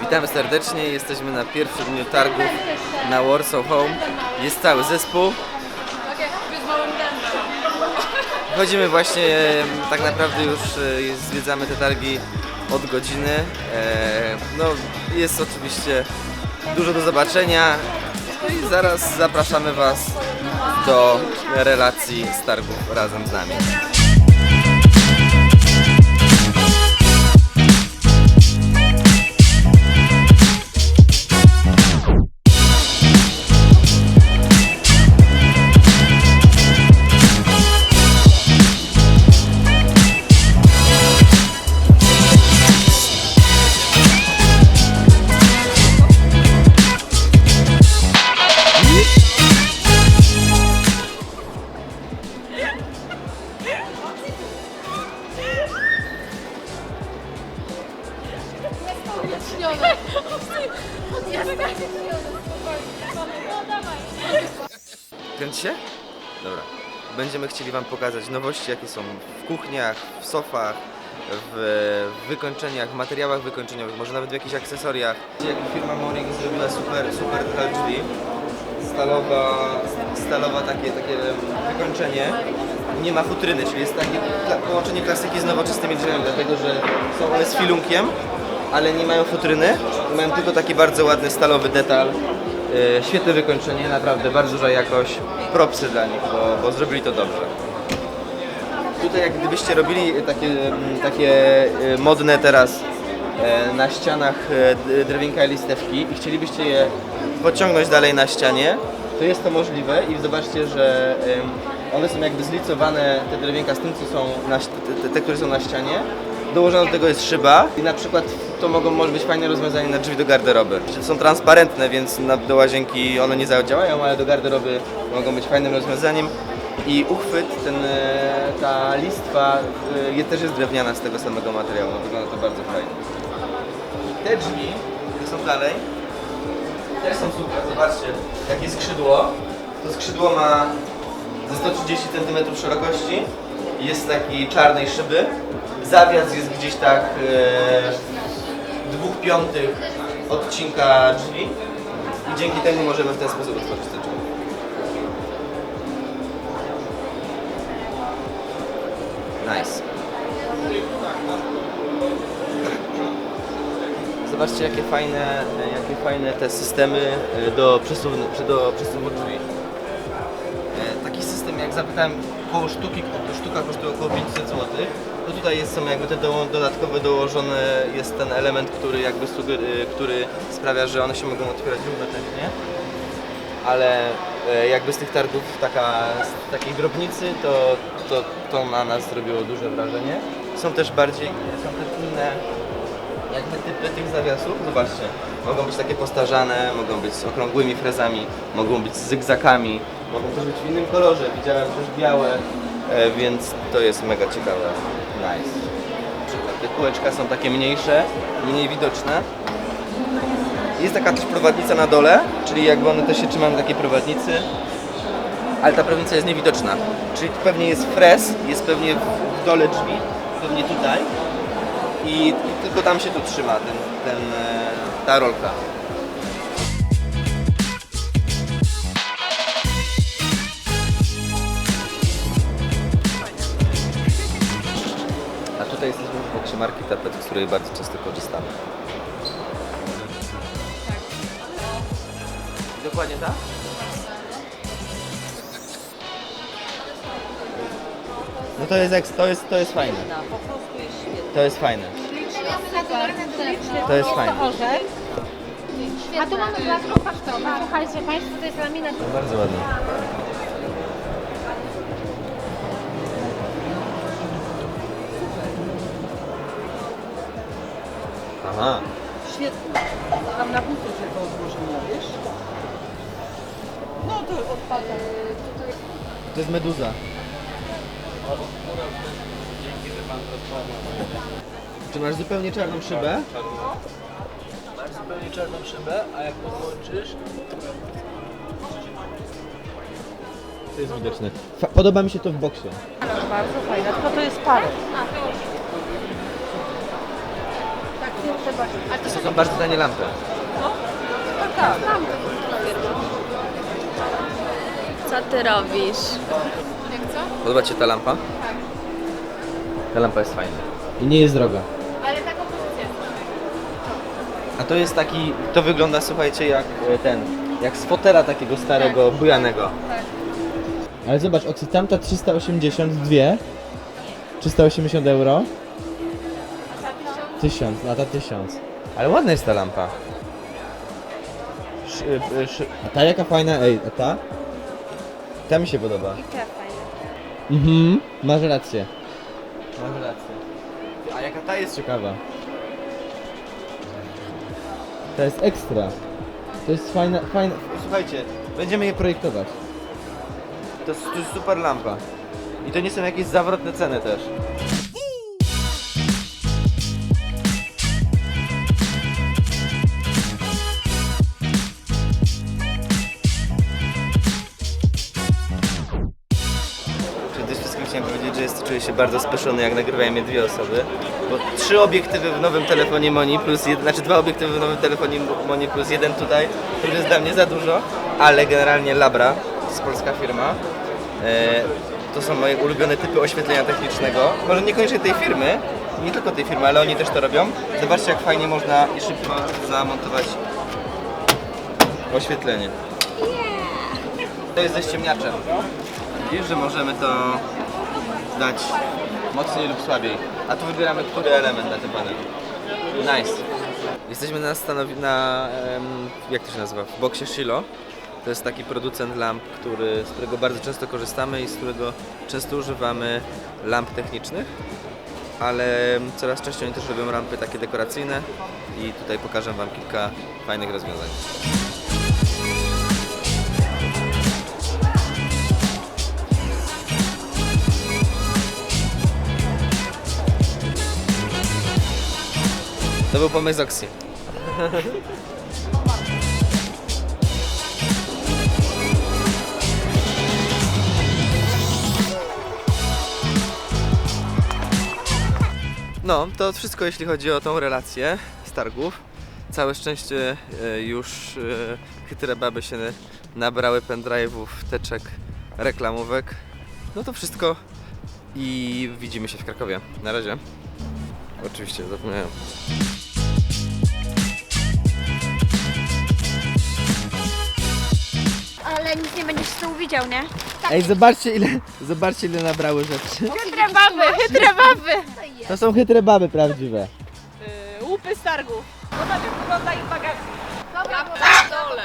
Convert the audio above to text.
Witamy serdecznie, jesteśmy na pierwszym dniu targów na Warsaw Home. Jest cały zespół. Chodzimy właśnie, tak naprawdę już e, zwiedzamy te targi od godziny. E, No, jest oczywiście dużo do zobaczenia i zaraz zapraszamy Was do relacji z targów razem z nami. Kręci się? Dobra. Będziemy chcieli Wam pokazać nowości, jakie są w kuchniach, w sofach, w wykończeniach, materiałach wykończeniowych, może nawet w jakichś akcesoriach. Jak firma Moring zrobiła super, super trochę drzwi. Stalowa, stalowa takie, takie wykończenie. Nie ma futryny, czyli jest takie połączenie klasyki z nowoczesnymi drzwiami, dlatego że są one z filunkiem, ale nie mają futryny. Mają tylko taki bardzo ładny stalowy detal. Yy, świetne wykończenie, naprawdę bardzo duża jakość. Propsy dla nich, bo, bo zrobili to dobrze. Tutaj jak gdybyście robili takie, mm, takie y, modne teraz na ścianach d- drewinka i listewki i chcielibyście je pociągnąć dalej na ścianie, to jest to możliwe i zobaczcie, że one są jakby zlicowane, te drewienka z tym, co są na, te, te, które są na ścianie. Dołożona do tego jest szyba i na przykład to mogą może być fajne rozwiązanie na drzwi do garderoby. Są transparentne, więc na, do łazienki one nie zadziałają, ale do garderoby mogą być fajnym rozwiązaniem. I uchwyt, ten, e, ta listwa e, je- też jest drewniana z tego samego materiału, no, wygląda to bardzo fajnie. I te drzwi, które są dalej, też są super, zobaczcie, jakie skrzydło. To skrzydło ma ze 130 cm szerokości, jest takiej czarnej szyby. Zawias jest gdzieś tak e, dwóch piątych odcinka drzwi i dzięki temu możemy w ten sposób otworzyć te drzwi. Nice. Zobaczcie jakie fajne, jakie fajne te systemy e, do przesuwu, do przesuwu drzwi. Jak zapytałem koło sztuki, sztuka kosztuje około 500 zł. To tutaj jest, są jakby te doło, dodatkowe dołożone, jest ten element, który jakby e, który sprawia, że one się mogą otwierać równocześnie. Ale e, jakby z tych targów taka, z takiej drobnicy to, to, to na nas zrobiło duże wrażenie. Są też bardziej, są też inne jakby typy tych zawiasów, zobaczcie, mogą być takie postarzane, mogą być z okrągłymi frezami, mogą być z zygzakami, mogą też być w innym kolorze, widziałem też białe, e, więc to jest mega ciekawe. Nice. Te kółeczka są takie mniejsze, mniej widoczne. Jest taka też prowadnica na dole, czyli jakby one też się trzymają takiej prowadnicy, ale ta prowadnica jest niewidoczna. Czyli pewnie jest frez, jest pewnie w dole drzwi, pewnie tutaj i, i tylko tam się to trzyma, ten, ten, e, ta rolka. Marki Tapet, z której bardzo często korzystamy. Dokładnie tak? No to jest, eks- to jest, to jest fajne. To jest fajne. To jest fajne. orzech. A tu mamy placków pasztowe. Słuchajcie Państwo, to jest laminat. Bardzo ładnie. Aha. Świetna. Tam na buty się to odłożyło, wiesz? No to odpada. To jest meduza. Czy masz zupełnie czarną szybę? Masz zupełnie czarną szybę, a jak podłączysz, To jest widoczne. Podoba mi się to w boksie. Bardzo fajna, tylko to jest parę. Ale to To są bardzo tanie lampy. Co ty robisz? Jak co? Podoba Ci się ta lampa? Ta lampa jest fajna. I nie jest droga. Ale taką pozycję. A to jest taki, to wygląda słuchajcie jak e, ten, jak z fotela takiego starego, bujanego. Ale zobacz, oczy tamta 382, 380 euro. 1000, a ta 1000. Ale ładna jest ta lampa. Szy, szy, A ta jaka fajna, ej, a ta? ta mi się podoba. I te fajne. Mhm, masz rację. Masz rację. A jaka ta jest Ciekawa. To jest ekstra. To jest fajna, fajna. Słuchajcie, Będziemy je projektować. to, jest- to jest super lampa. I to nie są jakieś zawrotne ceny też. Chciałem powiedzieć, że jest, czuję się bardzo spieszony, jak nagrywają mnie dwie osoby. Bo trzy obiektywy w nowym telefonie Moni plus jeden, znaczy dwa obiektywy w nowym telefonie Moni plus jeden tutaj, to już jest dla mnie za dużo, ale generalnie Labra, to jest polska firma. E, to są moje ulubione typy oświetlenia technicznego. Może niekoniecznie tej firmy, nie tylko tej firmy, ale oni też to robią. Zobaczcie jak fajnie można i szybko zamontować oświetlenie. To jest ze ściemniaczem. Widzisz, że możemy to dać mocniej lub słabiej. A tu wybieramy, który element na tym panelu. Nice. Jesteśmy na stanowi... na... em, jak to się nazywa? W boksie Shilo. To jest taki producent lamp, który, z którego bardzo często korzystamy i z którego często używamy lamp technicznych. Ale coraz częściej oni też robią lampy takie dekoracyjne i tutaj pokażę Wam kilka fajnych rozwiązań. Był pomysł Oxy. No, to wszystko jeśli chodzi o tą relację z targów. Całe szczęście e, już e, chytre baby się nabrały pendrive'ów, teczek, reklamówek. No to wszystko i widzimy się w Krakowie. Na razie. Oczywiście, zapomniałem. ale nic nie będziesz z widział, nie? Tak. Ej, zobaczcie ile, zobaczcie ile nabrały rzeczy. Chytre baby, chytre baby. To są chytre baby prawdziwe. Yy, łupy z targu. Zobacz wygląda ich bagaż. Dobra, dole.